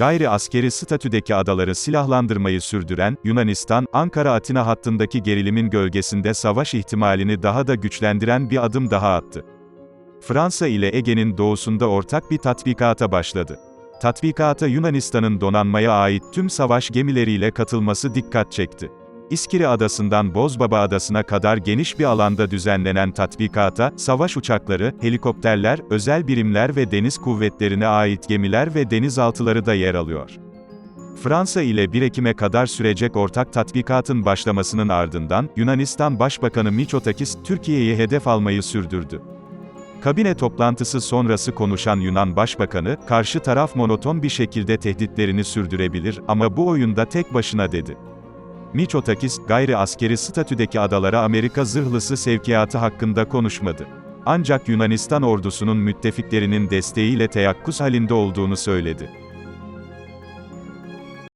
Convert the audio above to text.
gayri askeri statüdeki adaları silahlandırmayı sürdüren, Yunanistan, Ankara-Atina hattındaki gerilimin gölgesinde savaş ihtimalini daha da güçlendiren bir adım daha attı. Fransa ile Ege'nin doğusunda ortak bir tatbikata başladı. Tatbikata Yunanistan'ın donanmaya ait tüm savaş gemileriyle katılması dikkat çekti. İskiri Adası'ndan Bozbaba Adası'na kadar geniş bir alanda düzenlenen tatbikata, savaş uçakları, helikopterler, özel birimler ve deniz kuvvetlerine ait gemiler ve denizaltıları da yer alıyor. Fransa ile 1 Ekim'e kadar sürecek ortak tatbikatın başlamasının ardından, Yunanistan Başbakanı Mitsotakis, Türkiye'yi hedef almayı sürdürdü. Kabine toplantısı sonrası konuşan Yunan Başbakanı, karşı taraf monoton bir şekilde tehditlerini sürdürebilir ama bu oyunda tek başına dedi. Mitsotakis, gayri askeri statüdeki adalara Amerika zırhlısı sevkiyatı hakkında konuşmadı. Ancak Yunanistan ordusunun müttefiklerinin desteğiyle teyakkuz halinde olduğunu söyledi.